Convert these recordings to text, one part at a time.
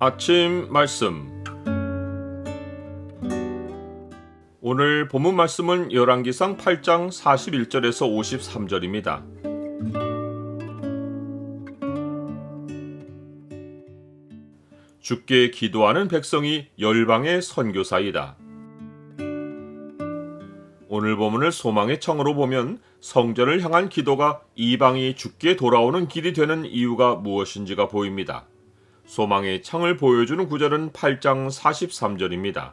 아침 말씀 오늘 본문 말씀은 열왕기상 8장 41절에서 53절입니다. 주께 기도하는 백성이 열방의 선교사이다. 오늘 본문을 소망의 청으로 보면 성전을 향한 기도가 이방이 죽게 돌아오는 길이 되는 이유가 무엇인지가 보입니다. 소망의 창을 보여주는 구절은 8장 43절입니다.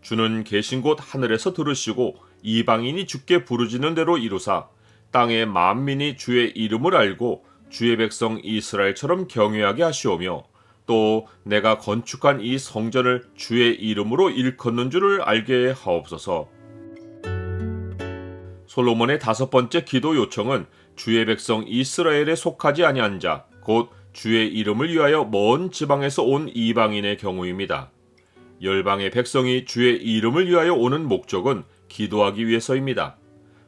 주는 계신 곳 하늘에서 들으시고 이방인이 주께 부르짖는 대로 이루사 땅의 만민이 주의 이름을 알고 주의 백성 이스라엘처럼 경외하게 하시오며 또 내가 건축한 이 성전을 주의 이름으로 일컫는 줄을 알게 하옵소서. 솔로몬의 다섯 번째 기도 요청은 주의 백성 이스라엘에 속하지 아니한 자, 곧 주의 이름을 위하여 먼 지방에서 온 이방인의 경우입니다. 열방의 백성이 주의 이름을 위하여 오는 목적은 기도하기 위해서입니다.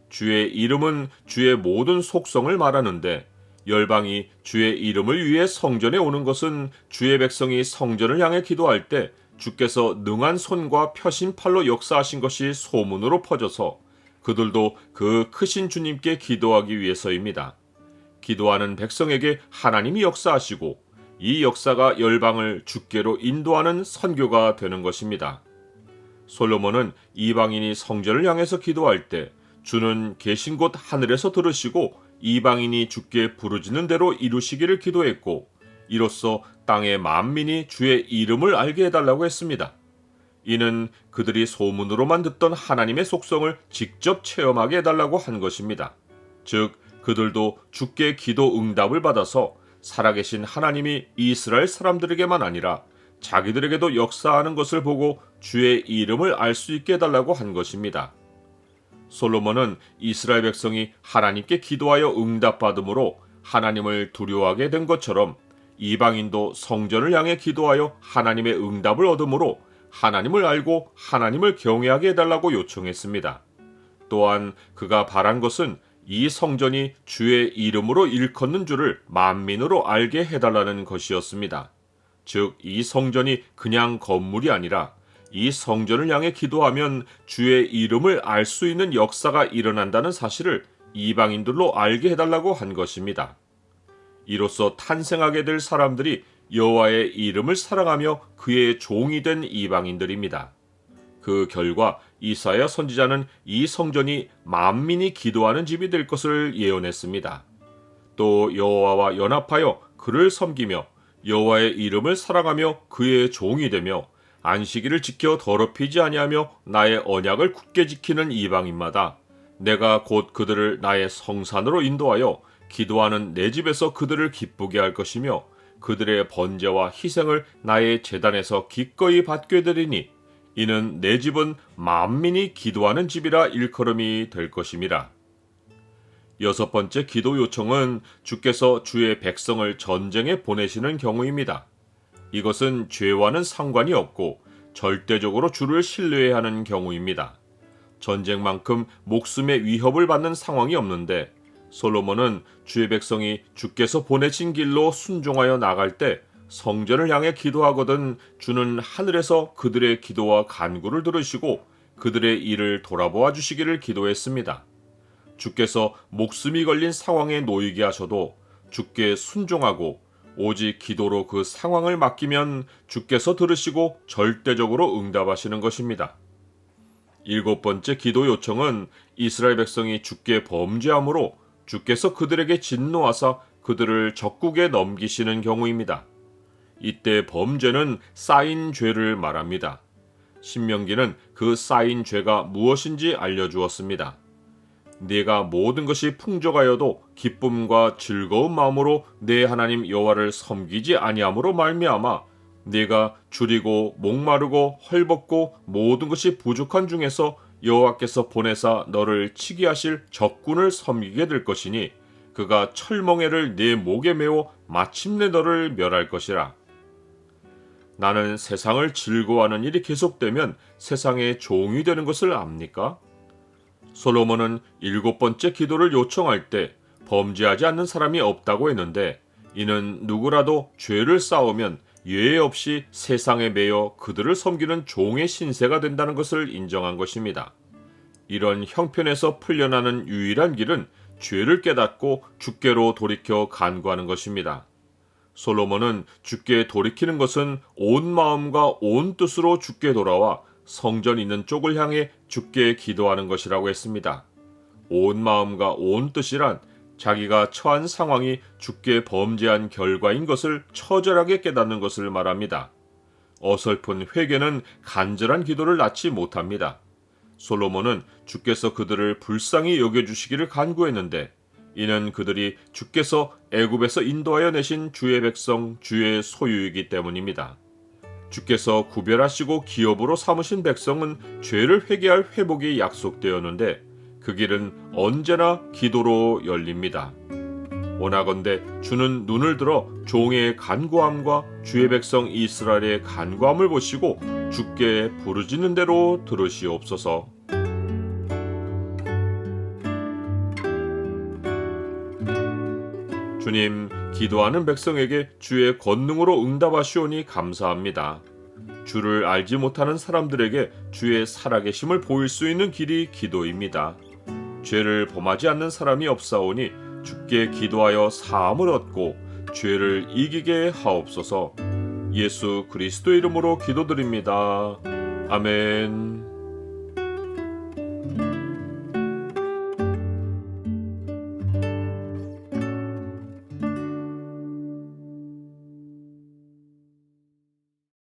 주의 이름은 주의 모든 속성을 말하는데 열방이 주의 이름을 위해 성전에 오는 것은 주의 백성이 성전을 향해 기도할 때 주께서 능한 손과 펴신 팔로 역사하신 것이 소문으로 퍼져서 그들도 그 크신 주님께 기도하기 위해서입니다. 기도하는 백성에게 하나님이 역사하시고 이 역사가 열방을 주께로 인도하는 선교가 되는 것입니다. 솔로몬은 이방인이 성전을 향해서 기도할 때 주는 계신 곳 하늘에서 들으시고 이방인이 주께 부르짖는 대로 이루시기를 기도했고 이로써 땅의 만민이 주의 이름을 알게 해달라고 했습니다. 이는 그들이 소문으로만 듣던 하나님의 속성을 직접 체험하게 해달라고 한 것입니다. 즉, 그들도 주께 기도 응답을 받아서 살아계신 하나님이 이스라엘 사람들에게만 아니라 자기들에게도 역사하는 것을 보고 주의 이름을 알 수 있게 해달라고 한 것입니다. 솔로몬은 이스라엘 백성이 하나님께 기도하여 응답받음으로 하나님을 두려워하게 된 것처럼 이방인도 성전을 향해 기도하여 하나님의 응답을 얻음으로 하나님을 알고 하나님을 경외하게 해달라고 요청했습니다. 또한 그가 바란 것은 이 성전이 주의 이름으로 일컫는 줄을 만민으로 알게 해달라는 것이었습니다. 즉, 이 성전이 그냥 건물이 아니라 이 성전을 향해 기도하면 주의 이름을 알 수 있는 역사가 일어난다는 사실을 이방인들로 알게 해달라고 한 것입니다. 이로써 탄생하게 될 사람들이 여호와의 이름을 사랑하며 그의 종이 된 이방인들입니다. 그 결과 이사야 선지자는 이 성전이 만민이 기도하는 집이 될 것을 예언했습니다. 또 여호와와 연합하여 그를 섬기며 여호와의 이름을 사랑하며 그의 종이 되며 안식일을 지켜 더럽히지 아니하며 나의 언약을 굳게 지키는 이방인마다 내가 곧 그들을 나의 성산으로 인도하여 기도하는 내 집에서 그들을 기쁘게 할 것이며 그들의 번제와 희생을 나의 재단에서 기꺼이 받게 되리니 이는 내 집은 만민이 기도하는 집이라 일컬음이 될 것임이라. 여섯 번째 기도 요청은 주께서 주의 백성을 전쟁에 보내시는 경우입니다. 이것은 죄와는 상관이 없고 절대적으로 주를 신뢰해야 하는 경우입니다. 전쟁만큼 목숨의 위협을 받는 상황이 없는데 솔로몬은 주의 백성이 주께서 보내신 길로 순종하여 나갈 때 성전을 향해 기도하거든 주는 하늘에서 그들의 기도와 간구를 들으시고 그들의 일을 돌아보아 주시기를 기도했습니다. 주께서 목숨이 걸린 상황에 놓이게 하셔도 주께 순종하고 오직 기도로 그 상황을 맡기면 주께서 들으시고 절대적으로 응답하시는 것입니다. 일곱 번째 기도 요청은 이스라엘 백성이 주께 범죄함으로 주께서 그들에게 진노하사 그들을 적국에 넘기시는 경우입니다. 이때 범죄는 쌓인 죄를 말합니다. 신명기는 그 쌓인 죄가 무엇인지 알려주었습니다. 네가 모든 것이 풍족하여도 기쁨과 즐거운 마음으로 내 하나님 여호와를 섬기지 아니함으로 말미암아 네가 줄이고 목마르고 헐벗고 모든 것이 부족한 중에서 여호와께서 보내사 너를 치게 하실 적군을 섬기게 될 것이니 그가 철멍에를 네 목에 메워 마침내 너를 멸할 것이라. 나는 세상을 즐거워하는 일이 계속되면 세상의 종이 되는 것을 압니까? 솔로몬은 일곱 번째 기도를 요청할 때 범죄하지 않는 사람이 없다고 했는데 이는 누구라도 죄를 쌓으면 예외 없이 세상에 매여 그들을 섬기는 종의 신세가 된다는 것을 인정한 것입니다. 이런 형편에서 풀려나는 유일한 길은 죄를 깨닫고 주께로 돌이켜 간구하는 것입니다. 솔로몬은 주께 돌이키는 것은 온 마음과 온 뜻으로 주께 돌아와 성전 있는 쪽을 향해 주께 기도하는 것이라고 했습니다. 온 마음과 온 뜻이란 자기가 처한 상황이 주께 범죄한 결과인 것을 처절하게 깨닫는 것을 말합니다. 어설픈 회개는 간절한 기도를 낳지 못합니다. 솔로몬은 주께서 그들을 불쌍히 여겨주시기를 간구했는데 이는 그들이 주께서 애굽에서 인도하여 내신 주의 백성 주의 소유이기 때문입니다. 주께서 구별하시고 기업으로 삼으신 백성은 죄를 회개할 회복이 약속되었는데 그 길은 언제나 기도로 열립니다. 원하건대 주는 눈을 들어 종의 간구함과 주의 백성 이스라엘의 간구함을 보시고 주께 부르짖는 대로 들으시옵소서. 주님, 기도하는 백성에게 주의 권능으로 응답하시오니 감사합니다. 주를 알지 못하는 사람들에게 주의 살아계심을 보일 수 있는 길이 기도입니다. 죄를 범하지 않는 사람이 없사오니 주께 기도하여 사함을 얻고 죄를 이기게 하옵소서. 예수 그리스도 이름으로 기도드립니다. 아멘.